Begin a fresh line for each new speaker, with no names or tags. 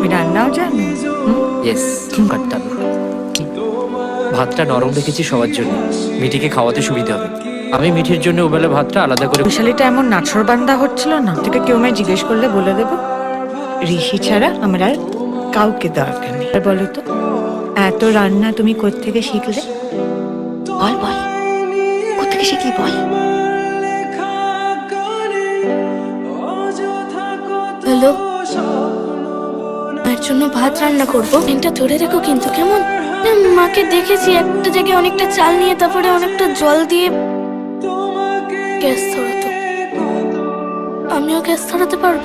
ওই রান্নাও জানো?
ইয়েস করতাম ভাতটা নরম রেখেছি সবার জন্য। মিঠিকে খাওয়াতে সুবিধা হবে। আমি মিঠির জন্য ওবেলা ভাতটা আলাদা করে
বৈশালীটা এমন নাছর বান্দা হচ্ছিল না। তোকে কেউ আমায় জিজ্ঞেস করলে বলে দেবো। ঋষি ছাড়া আমার আর কাউকে দরকার নেই। আর বলো তো এত রান্না তুমি কোত্থেকে শিখলে?
বল বল। কোথেকে শিখলি বল।
হ্যালো? মায়ের জন্য ভাত রান্না করব? এটা ধরে রেখো কিন্তু, কেমন? মাকে দেখেছি, একটা জায়গায় অনেকটা চাল নিয়ে তারপরে অনেকটা জল দিয়ে গ্যাস ধরাতো। আমিও গ্যাস ধরাতে পারব?